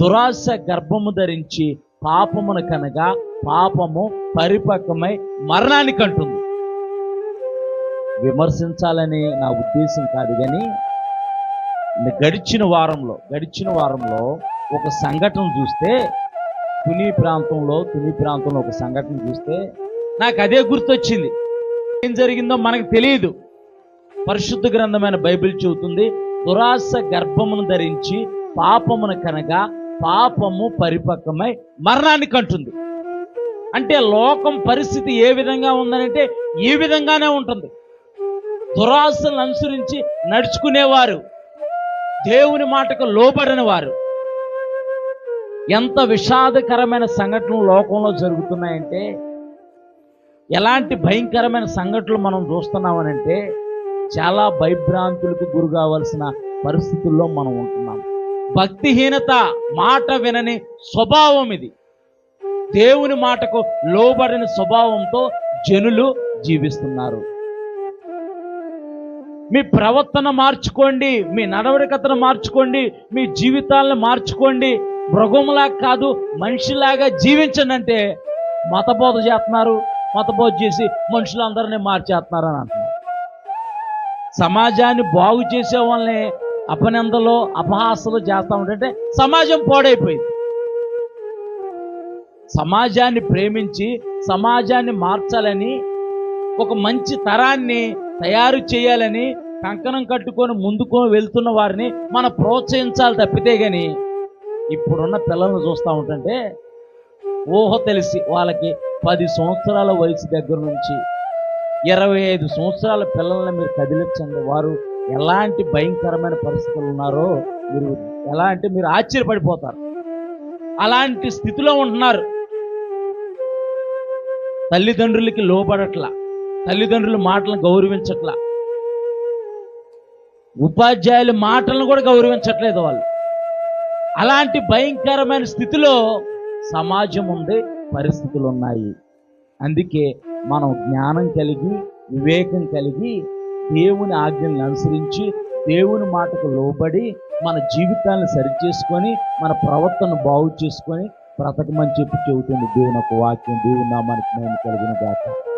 దురాశ గర్భము ధరించి పాపమును కనగా పాపము పరిపక్వమై మరణానికి అంటుంది విమర్శించాలని నా ఉద్దేశం కాదు కానీ గడిచిన వారంలో గడిచిన వారంలో ఒక సంఘటన చూస్తే తుని ప్రాంతంలో తుని ప్రాంతంలో ఒక సంఘటన చూస్తే నాకు అదే గుర్తొచ్చింది. ఏం జరిగిందో మనకు తెలియదు పరిశుద్ధ గ్రంథమైన బైబిల్ చెబుతుంది దురాశ గర్భమును ధరించి పాపమును కనగా పాపము పరిపక్వమై మరణానికి అంటుంది అంటే లోకం పరిస్థితి ఏ విధంగా ఉందనంటే ఈ విధంగానే ఉంటుంది. దురాశలను అనుసరించి నడుచుకునేవారు. దేవుని మాటకు లోబడిన వారు. ఎంత విషాదకరమైన సంఘటనలు లోకంలో జరుగుతున్నాయంటే ఎలాంటి భయంకరమైన సంఘటనలు మనం చూస్తున్నామనంటే చాలా భయభ్రాంతులకు గురి కావాల్సిన పరిస్థితుల్లో మనం ఉంటున్నాం. భక్తిహీనత మాట వినని స్వభావం ఇది దేవుని మాటకు లోబడిన స్వభావంతో జనులు జీవిస్తున్నారు. మీ ప్రవర్తన మార్చుకోండి మీ నడవడికతను మార్చుకోండి మీ జీవితాలను మార్చుకోండి. మృగంలా కాదు మనిషిలాగా జీవించండి అంటే మతబోధ చేస్తున్నారు మతబోధ చేసి మనుషులందరినీ మార్చేస్తున్నారు అని అంటున్నారు. సమాజాన్ని బాగు చేసే వాళ్ళని అపనిందలు అపహాసలు చేస్తూ ఉంటే సమాజం పాడైపోయింది. సమాజాన్ని ప్రేమించి సమాజాన్ని మార్చాలని ఒక మంచి తరాన్ని తయారు చేయాలని కంకణం కట్టుకొని ముందుకు వెళ్తున్న వారిని మనం ప్రోత్సహించాలి తప్పితే కానీ ఇప్పుడున్న పిల్లల్ని చూస్తూ ఉంటుంటే ఊహ తెలిసి వాళ్ళకి పది సంవత్సరాల వయసు దగ్గర నుంచి ఇరవై ఐదు సంవత్సరాల పిల్లల్ని మీరు కదిలించండి. వారు ఎలాంటి భయంకరమైన పరిస్థితులు ఉన్నారో మీరు ఎలా అంటే మీరు ఆశ్చర్యపడిపోతారు. అలాంటి స్థితిలో ఉంటున్నారు. తల్లిదండ్రులకి లోబడట్లా తల్లిదండ్రుల మాటలను గౌరవించట్లా. ఉపాధ్యాయుల మాటలను కూడా గౌరవించట్లేదు వాళ్ళు. అలాంటి భయంకరమైన స్థితిలో సమాజం ఉంది పరిస్థితులు ఉన్నాయి. అందుకే మనం జ్ఞానం కలిగి వివేకం కలిగి దేవుని ఆజ్ఞలను అనుసరించి దేవుని మాటకు లోబడి మన జీవితాలను సరిచేసుకొని మన ప్రవర్తన బాగు చేసుకొని బ్రతకమని చెప్పి చెబుతుంది దేవుని ఒక వాక్యం. దేవుని నామానికి నేను కలిగిన గాక.